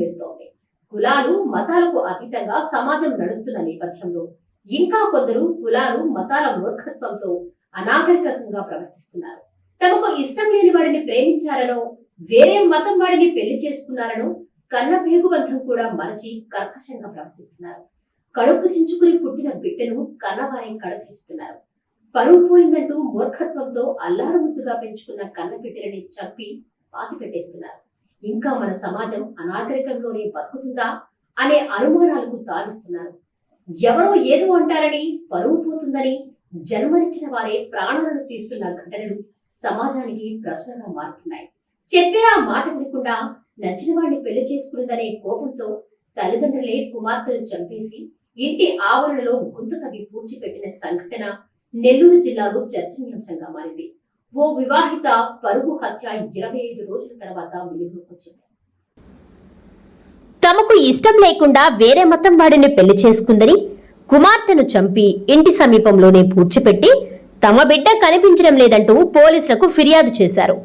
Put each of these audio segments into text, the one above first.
వినిపిస్తోంది కులాలు మతాలకు అతీతంగా సమాజం నడుస్తున్న నేపథ్యంలో ఇంకా కొందరు కులాలు మతాల మూర్ఖత్వంతో అనాగరికంగా ప్రవర్తిస్తున్నారు. తమకు ఇష్టం లేని వాడిని ప్రేమించారనో వేరే మతం వాడిని పెళ్ళి చేసుకున్నారనో కన్న పేగుబంధం కూడా మరచి కర్కశంగా ప్రవర్తిస్తున్నారు. కడుపు చించుకుని పుట్టిన బిడ్డను కన్నవారే కడతీరుస్తున్నారు పరువు పోయిందంటూ మూర్ఖత్వంతో అల్లారముద్దుగా పెంచుకున్న కన్న బిడ్డలని చంపి పాతి పెట్టేస్తున్నారు ఇంకా మన సమాజం అనాగరికంలోనే బతుకుతుందా అనే అనుమానాలకు తావిస్తున్నారు. ఎవరో ఏదో అంటారని పరువు పోతుందని జన్మనిచ్చిన వారే ప్రాణాలను తీస్తున్న ఘటనలు సమాజానికి ప్రశ్నగా మారుతున్నాయి. చెప్పే ఆ మాట వినకుండా నచ్చిన వాడిని పెళ్ళి చేసుకున్నదనే కోపంతో తల్లిదండ్రులే కుమార్తెను చంపేసి ఇంటి ఆవరణలో గుంత తవ్వి పూడ్చిపెట్టిన సంఘటన నెల్లూరు జిల్లాలో చర్చనీయాంశంగా మారింది. ఓ వివాహిత పరుగు హత్య ఇరవై ఐదు రోజుల తర్వాత వెలుగులోకి వచ్చింది తమకు ఇష్టం లేకుండా వేరే మతం వాడిని పెళ్ళి చేసుకుందని కుమార్తెను చంపి ఇంటి సమీపంలోనే పూడ్చిపెట్టి తమ బిడ్డ కనిపించడం లేదంటూ పోలీసులకు ఫిర్యాదు చేశారు.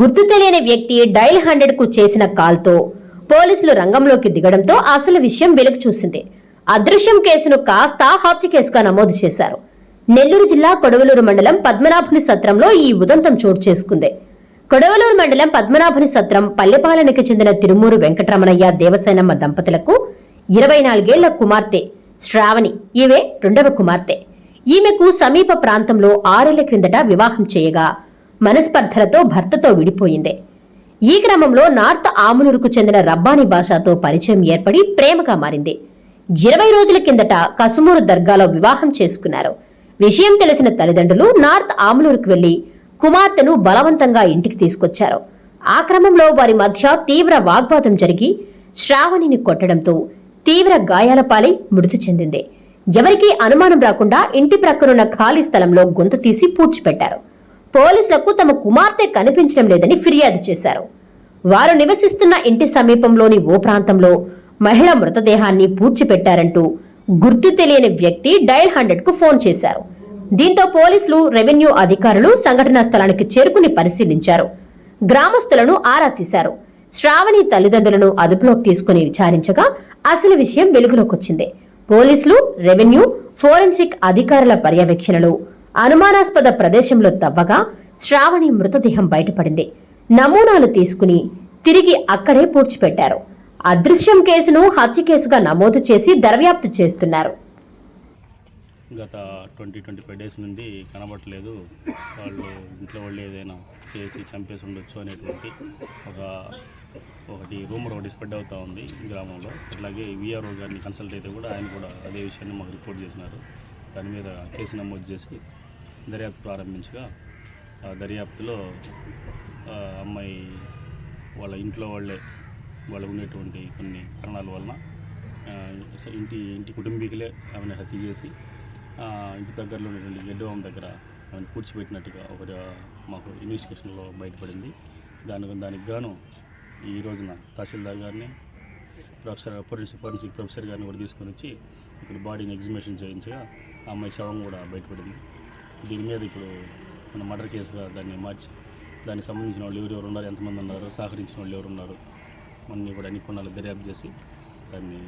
గుర్తు తెలియని వ్యక్తి డైల్ హండ్రెడ్కు చేసిన కాల్తో పోలీసులు రంగంలోకి దిగడంతో అసలు విషయం వెలుగు చూసింది. అదృశ్యం కేసును కాస్త హత్య కేసుగా నమోదు చేశారు. నెల్లూరు జిల్లా కొడవలూరు మండలం పద్మనాభుని సత్రంలో ఈ ఉదంతం చోటు చేసుకుంది. కొడవలూరు మండలం పద్మనాభుని సత్రం పల్లెపాలనకి చెందిన తిరుమూరు వెంకటరమణయ్య దేవసేనమ్మ దంపతులకు ఇరవై నాలుగేళ్ళ కుమార్తె శ్రావణి ఈమె రెండవ కుమార్తె. ఈమెకు సమీప ప్రాంతంలో ఆరేళ్ళ క్రిందట వివాహం చేయగా మనస్పర్ధలతో భర్తతో విడిపోయింది. ఈ క్రమంలో నార్త్ ఆమునూరుకు చెందిన రబ్బానీ భాషతో పరిచయం ఏర్పడి ప్రేమగా మారింది. ఇరవై రోజుల కిందట కసుమూరు దర్గాలో వివాహం చేసుకున్నారు. విషయం తెలిసిన తల్లిదండ్రులు నార్త్ ఆమలూరుకు వెళ్ళి కుమార్తెను బలవంతంగా ఇంటికి తీసుకొచ్చారు. ఆ క్రమంలో వారి మధ్య తీవ్ర వాగ్వాదం జరిగి శ్రావణిని కొట్టడంతో తీవ్ర గాయాల పాలై మృతి చెందింది. ఎవరికీ అనుమానం రాకుండా ఇంటి ప్రక్కనున్న ఖాళీ స్థలంలో గొంతు తీసి పూడ్చిపెట్టారు. పోలీసులకు తమ కుమార్తె కనిపించడం లేదని ఫిర్యాదు చేశారు. వారు నివసిస్తున్న ఇంటి సమీపంలోని ఓ ప్రాంతంలో మహిళ మృతదేహాన్ని పూడ్చిపెట్టారంటూ గుర్తు తెలియని వ్యక్తి డయల్ హండ్రెడ్కు ఫోన్ చేశారు. దీంతో పోలీసులు రెవెన్యూ అధికారులు సంఘటనా స్థలానికి చేరుకుని పరిశీలించారు. గ్రామస్తులను ఆరా తీశారు. శ్రావణి తల్లిదండ్రులను అదుపులోకి తీసుకుని విచారించగా అసలు విషయం వెలుగులోకొచ్చింది పోలీసులు రెవెన్యూ ఫోరెన్సిక్ అధికారుల పర్యవేక్షణలో అనుమానాస్పద ప్రదేశంలో తవ్వగా శ్రావణి మృతదేహం బయటపడింది. నమూనాలు తీసుకుని తిరిగి అక్కడే పూడ్చిపెట్టారు. అదృశ్యం కేసును హత్య కేసుగా నమోదు చేసి దర్యాప్తు చేస్తున్నారు. గత ట్వంటీ ట్వంటీ ఫైవ్ డేస్ నుండి కనబడట్లేదు. వాళ్ళు ఇంట్లో వాళ్ళు ఏదైనా చేసి చంపేసి ఉండొచ్చు అనేటువంటి ఒక ఒకటి రూమర్ ఒకటి స్ప్రెడ్ అవుతూ ఉంది గ్రామంలో. అట్లాగే విఆర్ఓ గారిని కన్సల్ట్ అయితే కూడా ఆయన కూడా అదే విషయాన్ని మాకు రిపోర్ట్ చేసినారు. దాని మీద కేసు నమోదు చేసి దర్యాప్తు ప్రారంభించగా ఆ దర్యాప్తులో అమ్మాయి వాళ్ళ ఇంట్లో వాళ్ళే వాళ్ళకు ఉండేటువంటి కొన్ని కారణాల వలన ఇంటి ఇంటి కుటుంబీకులే ఆమెను హత్య చేసి ఇంటి దగ్గరలో ఉన్నటువంటి గెడ్డవం దగ్గర ఆమెను పూడ్చిపెట్టినట్టుగా ఒక మాకు ఇన్వెస్టిగేషన్లో బయటపడింది. దాని దానికి గాను ఈ రోజున తహసీల్దార్ గారిని ప్రొఫెసర్ ఫోరెన్సిక్ ఫోరెన్సిక్ ప్రొఫెసర్ గారిని కూడా తీసుకొని వచ్చి ఇక్కడ బాడీని ఎగ్జిబిషన్ చేయించగా ఆ అమ్మాయి శవం కూడా బయటపడింది. దీని మీద ఇప్పుడు మన మర్డర్ కేసుగా దాన్ని మార్చి దానికి సంబంధించిన వాళ్ళు ఎవరెవరు ఉన్నారు ఎంతమంది ఉన్నారు సహకరించిన వాళ్ళు ఎవరు మొన్న అన్నీ కూడా అన్ని కొన్నాళ్ళు దర్యాప్తు చేసి దాన్ని